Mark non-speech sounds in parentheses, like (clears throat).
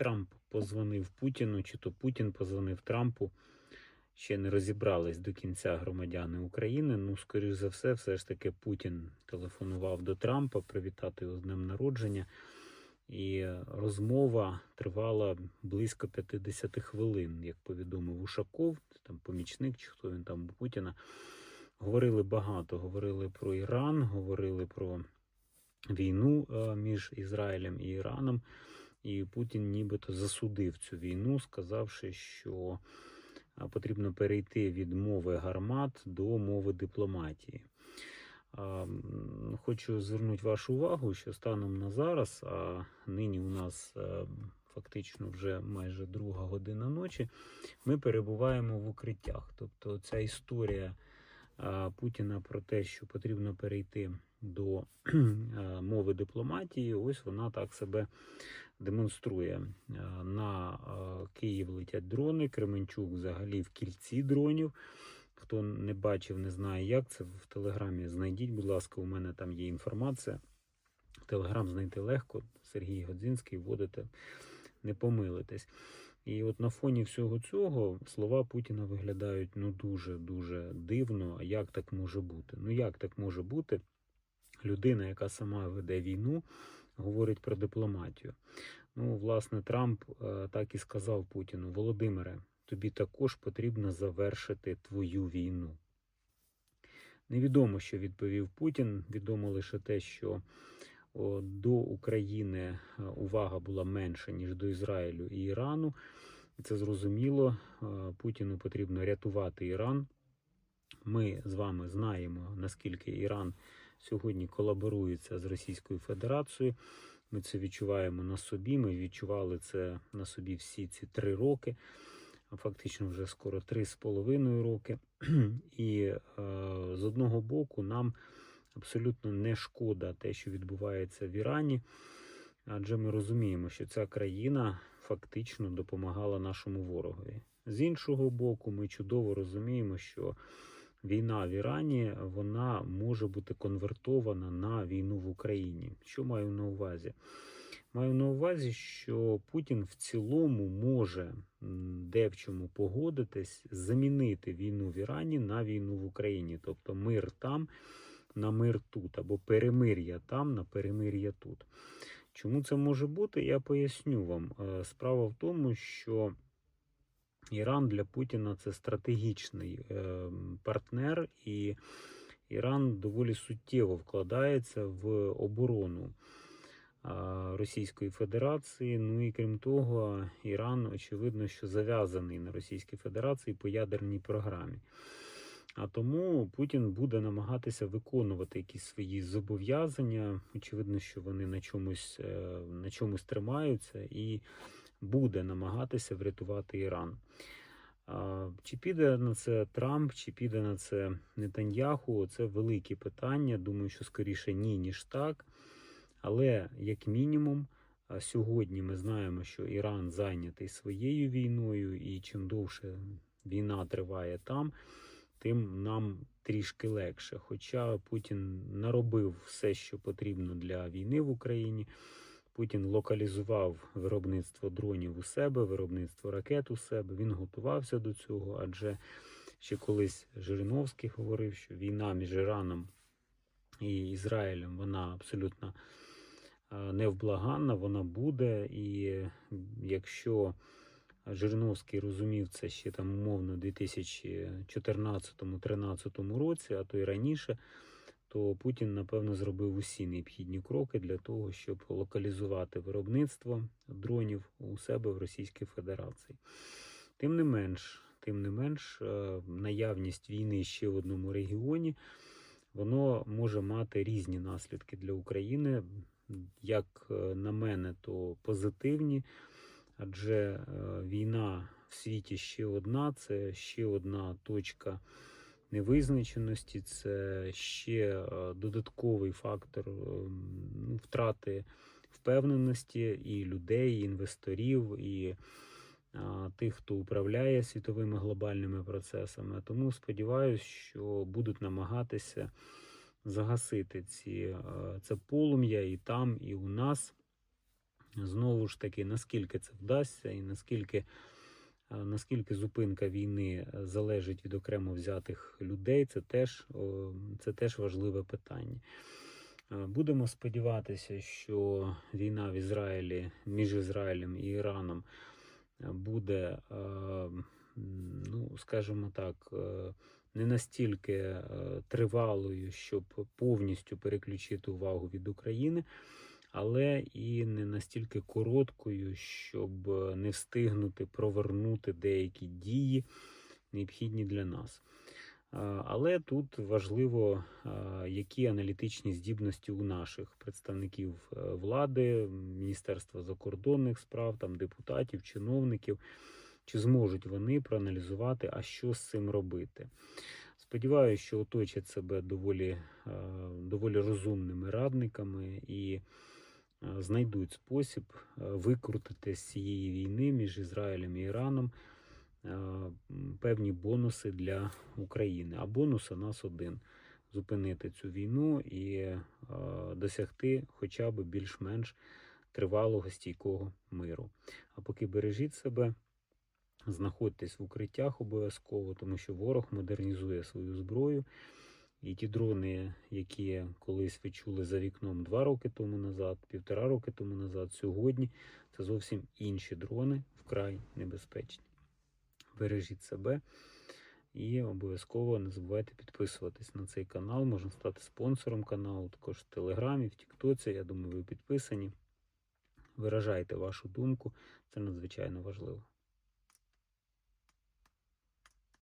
Трамп позвонив Путіну, чи то Путін позвонив Трампу. Ще не розібрались до кінця громадяни України. Ну, скоріш за все, все ж таки Путін телефонував до Трампа привітати його з днем народження. І розмова тривала близько 50 хвилин, як повідомив Ушаков, там помічник, чи хто він там у Путіна. Говорили багато. Говорили про Іран, говорили про війну е, між Ізраїлем і Іраном. І Путін нібито засудив цю війну, сказавши, що потрібно перейти від мови гармат до мови дипломатії. Хочу звернути вашу увагу, що станом на зараз, а нині у нас е, фактично вже майже друга година ночі, ми перебуваємо в укриттях. Тобто ця історія Путіна про те, що потрібно перейти до (clears throat) е, мови дипломатії, ось вона так себе демонструє. Е, На е, Київ летять дрони, Кременчук взагалі в кільці дронів. Хто не бачив, не знає, як це в Телеграмі. Знайдіть, будь ласка, у мене там є інформація. Телеграм знайти легко. Сергій Годзінський вводите, не помилитесь. І от на фоні всього цього слова Путіна виглядають ну дуже дуже дивно. Як так може бути? Ну як так може бути? Людина, яка сама веде війну, говорить про дипломатію. Ну, власне, Трамп е, так і сказав Путіну: Володимире, тобі також потрібно завершити твою війну. Невідомо, що відповів Путін. Відомо лише те, що до України е, увага була менша, ніж до Ізраїлю і Ірану. Це зрозуміло. Е, Путіну потрібно рятувати Іран. Ми з вами знаємо, наскільки Іран сьогодні колаборується з Російською Федерацією. Ми це відчуваємо на собі. Ми відчували це на собі всі ці три роки, фактично вже скоро три з половиною роки. (clears throat) І е, з одного боку нам абсолютно не шкода те, що відбувається в Ірані, адже ми розуміємо, що ця країна фактично допомагала нашому ворогові. З іншого боку, ми чудово розуміємо, що війна в Ірані вона може бути конвертована на війну в Україні. Що маю на увазі? Маю на увазі, що Путін в цілому може де в чому погодитись, замінити війну в Ірані на війну в Україні, тобто мир там на мир тут, або перемир'я там на перемир'я тут. Чому це може бути? Я поясню вам. Е, Справа в тому, що Іран для Путіна це стратегічний е, партнер, і Іран доволі суттєво вкладається в оборону Російської Федерації. Ну і крім того, Іран, очевидно, що зав'язаний на Російській Федерації по ядерній програмі. А тому Путін буде намагатися виконувати якісь свої зобов'язання. Очевидно, що вони на чомусь, е, на чомусь тримаються і буде намагатися врятувати Іран. Чи піде на це Трамп, чи піде на це Нетаньяху? Це великі питання. Думаю, що скоріше ні, ніж так. Але як мінімум, сьогодні ми знаємо, що Іран зайнятий своєю війною, і чим довше війна триває там, тим нам трішки легше. Хоча Путін наробив все, що потрібно для війни в Україні. Путін локалізував виробництво дронів у себе, виробництво ракет у себе. Він готувався до цього, адже ще колись Жириновський говорив, що війна між Іраном і Ізраїлем вона абсолютно е, невблаганна, вона буде. І якщо Жириновський розумів це ще там умовно у 2014-2013 році, а то й раніше, то Путін, напевно, зробив усі необхідні кроки для того, щоб локалізувати виробництво дронів у себе в Російській Федерації. Тим не менш, тим не менш, е, наявність війни ще в одному регіоні воно може мати різні наслідки для України. Як е, на мене, то позитивні, адже е, війна в світі ще одна, це ще одна точка невизначеності, це ще е, додатковий фактор е, ну, втрати впевненості і людей, і інвесторів, і тих, хто управляє світовими глобальними процесами. Тому сподіваюся, що будуть намагатися загасити ці, е, це полум'я і там, і у нас. Знову ж таки, наскільки це вдасться, і наскільки, е, наскільки зупинка війни е, залежить від окремо взятих людей, це теж, це теж важливе питання. Е, Будемо сподіватися, що війна в Ізраїлі між Ізраїлем і Іраном е, буде, е, ну, скажімо так, е, не настільки е, тривалою, щоб повністю переключити увагу від України, але і не настільки короткою, щоб е, не встигнути провернути деякі дії, необхідні для нас. Але тут важливо, які аналітичні здібності у наших представників е, влади, Міністерства закордонних справ, там депутатів, чиновників, чи зможуть вони проаналізувати, а що з цим робити. Сподіваюся, що оточать себе доволі, е, доволі розумними радниками і е, знайдуть спосіб е, викрутити з цієї війни між Ізраїлем і Іраном е, певні бонуси для України. А бонус у нас один: зупинити цю війну і е, досягти хоча б більш-менш тривалого стійкого миру. А поки бережіть себе. Знаходьтесь в укриттях обов'язково, тому що ворог модернізує свою зброю. І ті дрони, які колись ви чули за вікном два роки тому назад, півтора роки тому назад, сьогодні це зовсім інші дрони, вкрай небезпечні. Бережіть себе і обов'язково не забувайте підписуватись на цей канал. Можна стати спонсором каналу, також в Телеграмі, в Тіктоці. Я думаю, ви підписані. Виражайте вашу думку, це надзвичайно важливо.